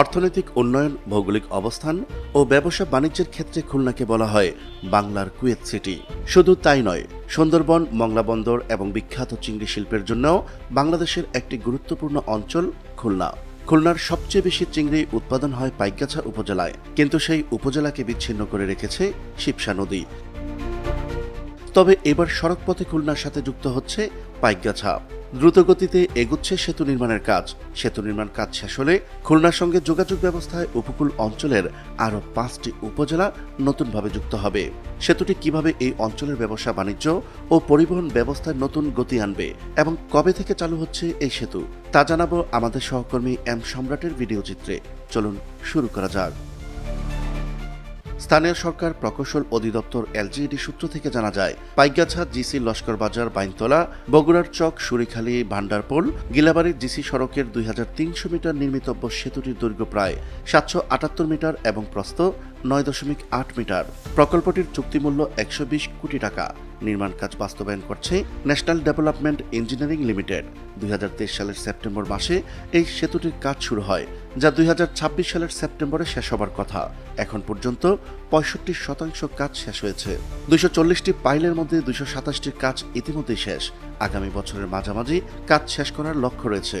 অর্থনৈতিক উন্নয়ন, ভৌগোলিক অবস্থান ও ব্যবসা বাণিজ্যের ক্ষেত্রে খুলনাকে বলা হয় বাংলার কুয়েত সিটি। শুধু তাই নয়, সুন্দরবন, মংলা বন্দর এবং বিখ্যাত চিংড়ি শিল্পের জন্যও বাংলাদেশের একটি গুরুত্বপূর্ণ অঞ্চল খুলনা। খুলনার সবচেয়ে বেশি চিংড়ি উৎপাদন হয় পাইকগাছা উপজেলায়, কিন্তু সেই উপজেলাকে বিচ্ছিন্ন করে রেখেছে শিবসা নদী। তবে এবার সড়কপথে খুলনার সাথে যুক্ত হচ্ছে পাইকগাছা। দ্রুতগতিতে এগুচ্ছে সেতু নির্মাণের কাজ। সেতু নির্মাণ কাজ শেষ হলে খুলনার সঙ্গে যোগাযোগ ব্যবস্থায় উপকূল অঞ্চলের আরও পাঁচটি উপজেলা নতুনভাবে যুক্ত হবে। সেতুটি কীভাবে এই অঞ্চলের ব্যবসা, বাণিজ্য ও পরিবহন ব্যবস্থায় নতুন গতি আনবে এবং কবে থেকে চালু হচ্ছে এই সেতু, তা জানাব আমাদের সহকর্মী এম সম্রাটের ভিডিও চিত্রে। চলুন শুরু করা যাক। স্থানীয় সরকার প্রকৌশল অধিদপ্তর এলজিইডি সূত্র থেকে জানা যায় পাইগাছা জিসি লস্কর বাজার বাইনতলা, বগুড়ার চক, সুরিখালি, ভান্ডারপোল, গিলাবাড়ি জিসি সড়কের দুই হাজার তিনশো মিটার নির্মিতব্য সেতুটির দৈর্ঘ্য প্রায় সাতশো আটাত্তর মিটার এবং প্রস্থ নয় দশমিক আট মিটার। প্রকল্পটির চুক্তিমূল্য একশো বিশ কোটি টাকা। নির্মাণ কাজ বাস্তবায়ন করছে ন্যাশনাল ডেভেলপমেন্ট ইঞ্জিনিয়ারিং লিমিটেড। দুই হাজার তেইশ সালের সেপ্টেম্বর মাসে এই সেতুটির কাজ শুরু হয়, যা দুই হাজার ছাব্বিশ সালের সেপ্টেম্বরে শেষ হবার কথা। এখন পর্যন্ত পঁয়ষট্টি শতাংশ কাজ শেষ হয়েছে। দুইশো চল্লিশটি পাইলের মধ্যে দুইশো সাতাশটির কাজ ইতিমধ্যেই শেষ। আগামী বছরের মাঝামাঝি কাজ শেষ করার লক্ষ্য রয়েছে।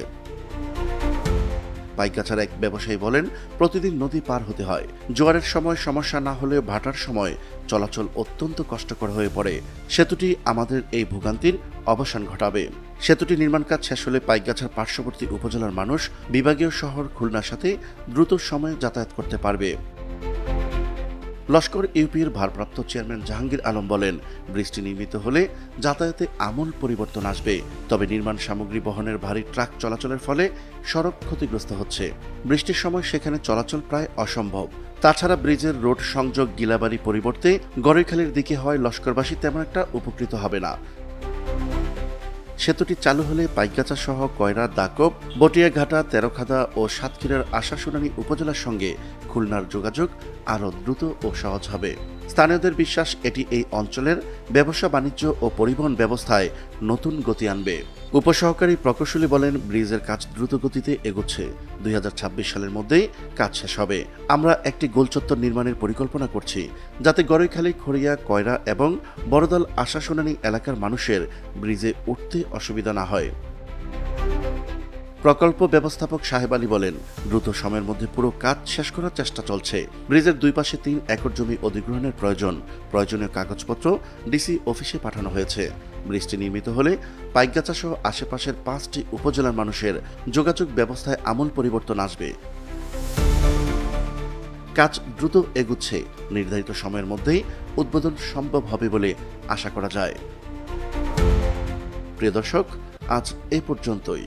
পাইকাছার এক ব্যবসায়ী বলেন, প্রতিদিন নদী পার হতে হয়। জোয়ারের সময় সমস্যা না হলেও ভাটার সময় চলাচল অত্যন্ত কষ্টকর হয়ে পড়ে। সেতুটি আমাদের এই ভোগান্তির অবসান ঘটাবে। সেতুটি নির্মাণ কাজ শেষ হলে পাইকগাছার পার্শ্ববর্তী উপজেলার মানুষ বিভাগীয় শহর খুলনার সাথে দ্রুত সময়ে যাতায়াত করতে পারবে। লস্কর ইউপির ভারপ্রাপ্ত চেয়ারম্যান জাহাঙ্গীর আলম বলেন, বৃষ্টি নির্মিত হলে যাতায়াতে আমূল পরিবর্তন আসবে, তবে নির্মাণ সামগ্রী বহনের ভারী ট্রাক চলাচলের ফলে সড়ক ক্ষতিগ্রস্ত হচ্ছে। বৃষ্টির সময় সেখানে চলাচল প্রায় অসম্ভব। তাছাড়া ব্রিজের রোড সংযোগ গিলাবাড়ি পরিবর্তে গড়েখালির দিকে হয় লস্করবাসী তেমন একটা উপকৃত হবে না। সেতুটি চালু হলে পাইকগাছা সহ কয়রা দাকব বটিয়াঘাটা, তেরোখাদা ও সাতক্ষীরার আশাশুনানি উপজেলার সঙ্গে খুলনার যোগাযোগ আরও দ্রুত ও সহজ হবে। স্থানীয়দের বিশ্বাস এটি এই অঞ্চলের ব্যবসা বাণিজ্য ও পরিবহন ব্যবস্থায় নতুন গতি আনবে। উপসহকারী প্রকৌশলী বলেন, ব্রিজের কাজ দ্রুত গতিতে এগোচ্ছে। দুই হাজার ছাব্বিশ সালের মধ্যেই কাজ শেষ হবে। আমরা একটি গোলচত্বর নির্মাণের পরিকল্পনা করছি, যাতে গড়ইখালী খড়িয়া, কয়রা এবং বড়দল আশাশুনানি এলাকার মানুষের ব্রিজে উঠতে অসুবিধা না হয়। প্রকল্প ব্যবস্থাপক সাহেব আলী বলেন, দ্রুত সময়ের মধ্যে পুরো কাজ শেষ করার চেষ্টা চলছে। ব্রিজের দুই পাশে তিন একর জমি অধিগ্রহণের প্রয়োজন। প্রয়োজনীয় কাগজপত্র ডিসি অফিসে পাঠানো হয়েছে। ব্রিজটি নির্মিত হলে পাইকগাছা সহ আশেপাশের পাঁচটি উপজেলার মানুষের যোগাযোগ ব্যবস্থায় আমূল পরিবর্তন আসবে। কাজ দ্রুত এগুচ্ছে। নির্ধারিত সময়ের মধ্যেই উদ্বোধন সম্ভব হবে বলে আশা করা যায়। প্রিয় দর্শক, আজ এ পর্যন্তই।